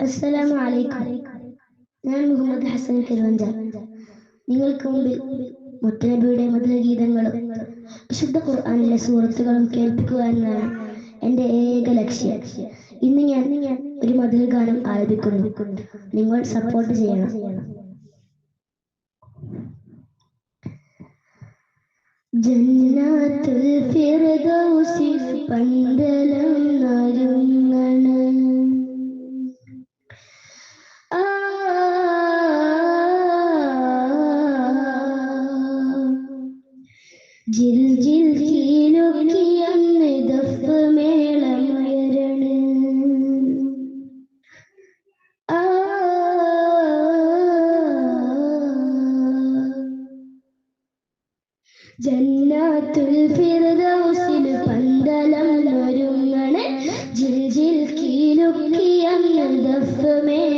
അസ്സലാമു അലൈക്കും. ഞാൻ മുഹമ്മദ് ഹസൻ കരുവഞ്ചാർ നിങ്ങൾക്ക് മുമ്പിൽ മുത്തനബിയുടെ മധുരഗീതങ്ങളും വിശുദ്ധ ഖുർആാനിലെ സുഹൃത്തുക്കളും കേൾപ്പിക്കുക എന്നാണ് എന്റെ ഏക ലക്ഷ്യം. ഇന്ന് ഞാൻ ഞാൻ ഒരു മധുരഗാനം ആലപിക്കുന്നു. നിങ്ങൾ സപ്പോർട്ട് ചെയ്യണം. ജന്നാത്തുൽ ഫിർദൗസിൽ ജിൽ ജിൽ കീലൊക്കിയന്ന് പന്തലം ഒരുങ്ങണ. ജിൽ ജിൽ ദഫ് മേളമുയരണ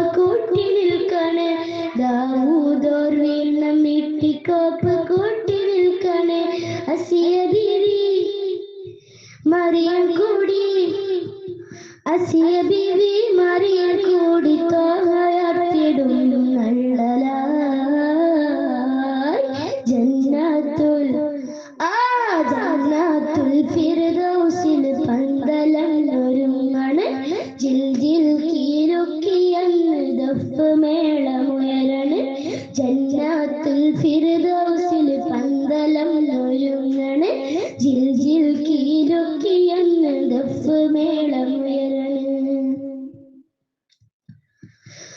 അസിയ ബിവി മറിയം കൂടി തോഹയർത്തിടും നള്ളലായി ജന്നാത്തുൽ ആ ജന്നാത്തുൽ ഫിർദൗസിൽ പന്തലം ഒരുങ്ങണ് ജിൽ ജിൽ കീരുക്കിയെന്ന് ദഫ് മേളമുയരണ്. ജന്നാത്തുൽ ഫിർദൗസിൽ പന്തലം ഒരുങ്ങണ് ജിൽ ജിൽ കീരുക്കിയെന്ന് ദഫ് മേളമുയരണ്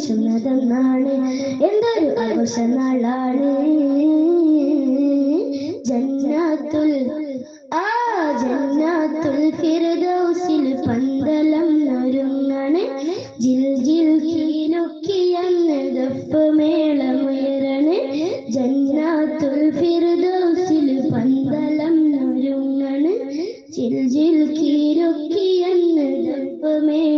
വീശുന്നതെന്നാണ് എന്തൊരു ആഘോഷ നാളാണ് ജന്നാത്തുൽ ആ ജന്നാത്തുൽ ഫിർദൗസിൽ പന്തലം ഒരുങ്ങണ് ജിൽ ജിൽ കീലുക്കിയെന്ന് ദഫ് മേളമുയരണ്. ജന്നാത്തുൽ ഫിർദൗസിൽ പന്തലം ഒരുങ്ങണ് ജിൽ ജിൽ കീലുക്കിയെന്ന് ദഫ് മേളമുയരണ്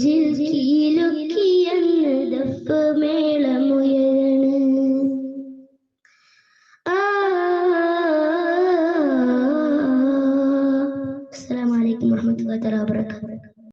दिल की